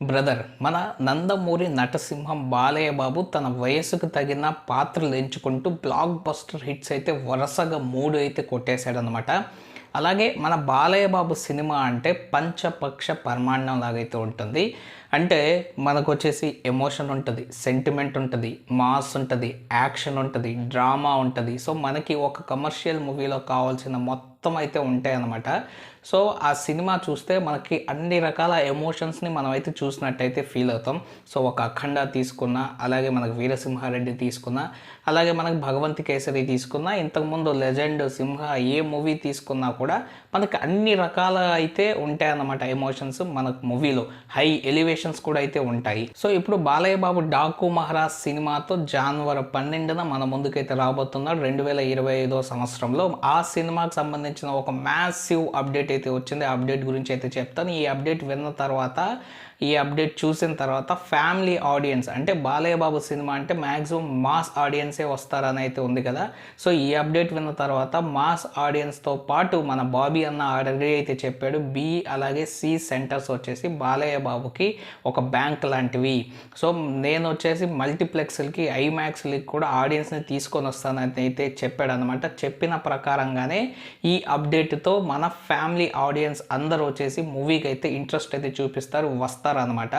Brother మన నందమూరి నటసింహం బాలయ్య బాబు తన వయసుకు తగిన పాత్రలు ఎంచుకుంటూ బ్లాక్ బస్టర్ హిట్స్ అయితే వరుసగా మూడు అయితే కొట్టేశాడనమాట అలాగే మన బాలయ్య బాబు సినిమా అంటే పంచపక్ష పరమాణం లాగైతే ఉంటుంది. అంటే మనకు వచ్చేసి ఎమోషన్ ఉంటుంది సెంటిమెంట్ ఉంటుంది మాస్ ఉంటుంది యాక్షన్ ఉంటుంది డ్రామా ఉంటుంది. సో మనకి ఒక కమర్షియల్ మూవీలో కావాల్సిన మొత్తం అయితే ఉంటాయి అన్నమాట సో ఆ సినిమా చూస్తే మనకి అన్ని రకాల ఎమోషన్స్ని మనం అయితే చూసినట్టయితే ఫీల్ అవుతాం. సో ఒక అఖండ తీసుకున్నా అలాగే మనకు వీరసింహారెడ్డి తీసుకున్నా అలాగే మనకు భగవంతి కేసరి తీసుకున్నా ఇంతకుముందు లెజెండ్ సింహ ఏ మూవీ తీసుకున్నా కూడా మనకి అన్ని రకాల అయితే ఉంటాయన్నమాట ఎమోషన్స్ మనకు మూవీలో. హై ఎలివేషన్ ఎలివేషన్స్ కూడా అయితే ఉంటాయి. సో ఇప్పుడు బాలయ్య బాబు డాకు మహారాజ్ సినిమాతో జాన్వరి పన్నెండున మన ముందుకైతే రాబోతున్నాడు. రెండు వేల ఇరవై ఐదో సంవత్సరంలో ఆ సినిమాకి సంబంధించిన ఒక మ్యాసివ్ అప్డేట్ అయితే వచ్చింది. ఆ అప్డేట్ గురించి అయితే చెప్తాను. ఈ అప్డేట్ విన్న తర్వాత ఈ అప్డేట్ చూసిన తర్వాత ఫ్యామిలీ ఆడియన్స్ అంటే బాలయ్య బాబు సినిమా అంటే మ్యాక్సిమం మాస్ ఆడియన్సే వస్తారని అయితే ఉంది కదా. సో ఈ అప్డేట్ విన్న తర్వాత మాస్ ఆడియన్స్తో పాటు మన బాబీ అన్న ఆల్రెడీ అయితే చెప్పాడు. బి అలాగే సి సెంటర్స్ వచ్చేసి బాలయ్య బాబుకి ఒక బ్యాంక్ లాంటివి. సో నేను వచ్చేసి మల్టీప్లెక్స్లకి ఐమాక్స్లకి కూడా ఆడియన్స్ని తీసుకొని వస్తానని అయితే చెప్పాడు అనమాట చెప్పిన ప్రకారంగానే ఈ అప్డేట్తో మన ఫ్యామిలీ ఆడియన్స్ అందరూ వచ్చేసి మూవీకి అయితే ఇంట్రెస్ట్ అయితే చూపిస్తారు వస్తారనమాట.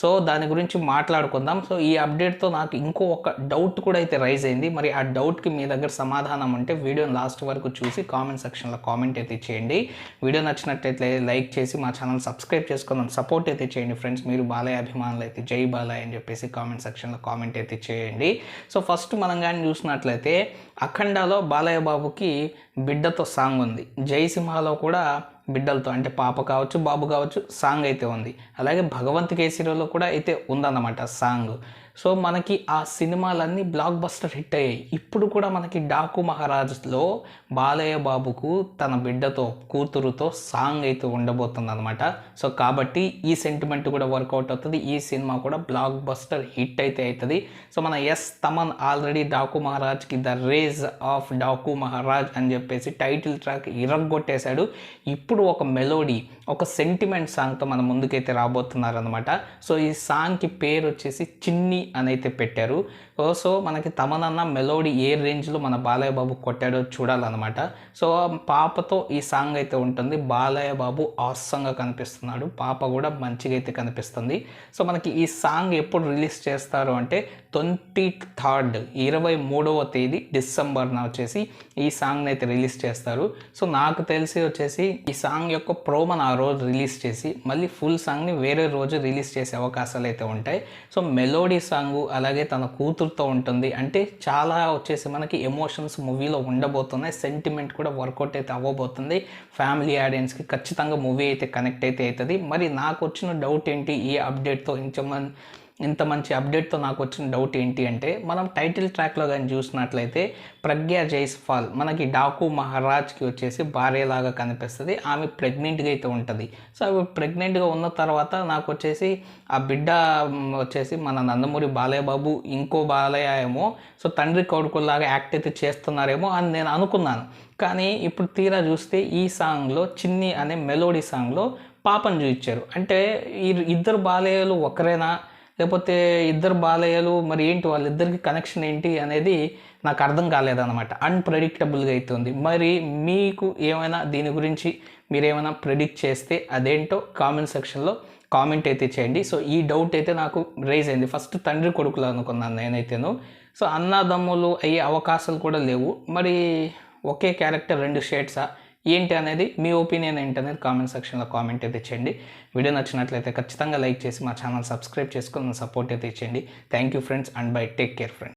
సో దాని గురించి మాట్లాడుకుందాం. సో ఈ అప్డేట్తో నాకు ఇంకో ఒక డౌట్ కూడా అయితే రైజ్ అయింది. మరి ఆ డౌట్కి మీ దగ్గర సమాధానం ఉంటే వీడియోని లాస్ట్ వరకు చూసి కామెంట్ సెక్షన్లో కామెంట్ అయితే చేయండి. వీడియో నచ్చినట్లయితే లైక్ చేసి మా ఛానల్ సబ్స్క్రైబ్ చేసుకుందాం సపోర్ట్ అయితే చేయండి ఫ్రెండ్స్. మీరు బాలయ్య అభిమానులు అయితే జై బాలయ్య అని చెప్పేసి కామెంట్ సెక్షన్లో కామెంట్ అయితే చేయండి. సో ఫస్ట్ మనం కానీ చూసినట్లయితే అఖండాలో బాలయ్య బాబుకి బిడ్డతో సాంగ్ ఉంది. జయసింహలో కూడా బిడ్డలతో అంటే పాప కావచ్చు బాబు కావచ్చు సాంగ్ అయితే ఉంది. అలాగే భగవంత్ కేసరిలో కూడా అయితే ఉందన్నమాట సాంగ్. సో మనకి ఆ సినిమాలన్నీ బ్లాక్ బస్టర్ హిట్ అయ్యాయి. ఇప్పుడు కూడా మనకి డాకు మహారాజ్లో బాలయ్య బాబుకు తన బిడ్డతో కూతురుతో సాంగ్ అయితే ఉండబోతుంది అనమాట సో కాబట్టి ఈ సెంటిమెంట్ కూడా వర్కౌట్ అవుతుంది. ఈ సినిమా కూడా బ్లాక్ బస్టర్ హిట్ అయితే అవుతుంది. సో మన ఎస్ తమన్ ఆల్రెడీ డాకు మహారాజ్కి the rage of Daaku Maharaj అని చెప్పి చెప్పేసి టైటిల్ ట్రాక్ ఇరగొట్టేశాడు ఇప్పుడు ఒక మెలోడీ ఒక సెంటిమెంట్ సాంగ్తో మన ముందుకైతే రాబోతున్నారు అనమాట సో ఈ సాంగ్కి పేరు వచ్చేసి చిన్ని అని అయితే పెట్టారు. సో మనకి తమనన్న మెలోడీ ఏ రేంజ్లో మన బాలయ్య బాబు కొట్టాడో చూడాలన్నమాట. సో పాపతో ఈ సాంగ్ అయితే ఉంటుంది. బాలయ్య బాబు ఆసంగా కనిపిస్తున్నాడు. పాప కూడా మంచిగా అయితే కనిపిస్తుంది. సో మనకి ఈ సాంగ్ ఎప్పుడు రిలీజ్ చేస్తారు అంటే ట్వంటీ థర్డ్ ఇరవై మూడవ తేదీ డిసెంబర్న వచ్చేసి ఈ సాంగ్ని అయితే రిలీజ్ చేస్తారు. సో నాకు తెలిసి వచ్చేసి ఈ సాంగ్ యొక్క ప్రోమన్ ఆ రోజు రిలీజ్ చేసి మళ్ళీ ఫుల్ సాంగ్ని వేరే రోజు రిలీజ్ చేసే అవకాశాలు అయితే ఉంటాయి. సో మెలోడీ సాంగ్ అలాగే తన కూతురు కూతురుతో ఉంటుంది. అంటే చాలా వచ్చేసి మనకి ఎమోషన్స్ మూవీలో ఉండబోతున్నాయి. సెంటిమెంట్ కూడా వర్కౌట్ అయితే అవ్వబోతుంది. ఫ్యామిలీ ఆడియన్స్కి ఖచ్చితంగా మూవీ అయితే కనెక్ట్ అయితే అవుతుంది. మరి నాకు వచ్చిన డౌట్ ఏంటి? ఈ అప్డేట్తో ఇంచమన్ ఇంత మంచి అప్డేట్తో నాకు వచ్చిన డౌట్ ఏంటి అంటే మనం టైటిల్ ట్రాక్లో కానీ చూసినట్లయితే ప్రజ్ఞ జైస్వాల్ మనకి డాకు మహారాజ్కి వచ్చేసి భార్యలాగా కనిపిస్తుంది. ఆమె ప్రెగ్నెంట్గా అయితే ఉంటుంది. సో ఆమె ప్రెగ్నెంట్గా ఉన్న తర్వాత నాకు వచ్చేసి ఆ బిడ్డ వచ్చేసి మన నందమూరి బాలయ్య బాబు ఇంకో బాలయ్య ఏమో సో తండ్రి కొడుకులాగా యాక్ట్ అయితే చేస్తున్నారేమో అని నేను అనుకున్నాను. కానీ ఇప్పుడు తీరా చూస్తే ఈ సాంగ్లో చిన్ని అనే మెలోడీ సాంగ్లో పాపను చూపించారు. అంటే ఇద్దరు బాలయ్యలు ఒకరేనా? లేకపోతే ఇద్దరు బాలయ్యలు మరి ఏంటి వాళ్ళిద్దరికి కనెక్షన్ ఏంటి అనేది నాకు అర్థం కాలేదన్నమాట. అన్ప్రెడిక్టబుల్గా అవుతుంది మరి మీకు ఏమైనా దీని గురించి మీరేమైనా ప్రెడిక్ట్ చేస్తే అదేంటో కామెంట్ సెక్షన్లో కామెంట్ అయితే చేయండి. సో ఈ డౌట్ అయితే నాకు రైజ్ అయింది. ఫస్ట్ తండ్రి కొడుకులు అనుకున్నాను నేనైతేను. సో అన్నదమ్ములు అయ్యే అవకాశాలు కూడా లేవు. మరి ఒకే క్యారెక్టర్ రెండు షేడ్సా ఏంటి అనేది మీ ఒపీనియన్ ఏంటనేది కామెంట్ సెక్షన్లో కామెంట్ అయితే ఇచ్చేయండి. వీడియో నచ్చినట్లయితే ఖచ్చితంగా లైక్ చేసి మా ఛానల్ సబ్స్క్రైబ్ చేసుకొని సపోర్ట్ అయితే ఇచ్చేయండి. Thank you friends and bye take care friends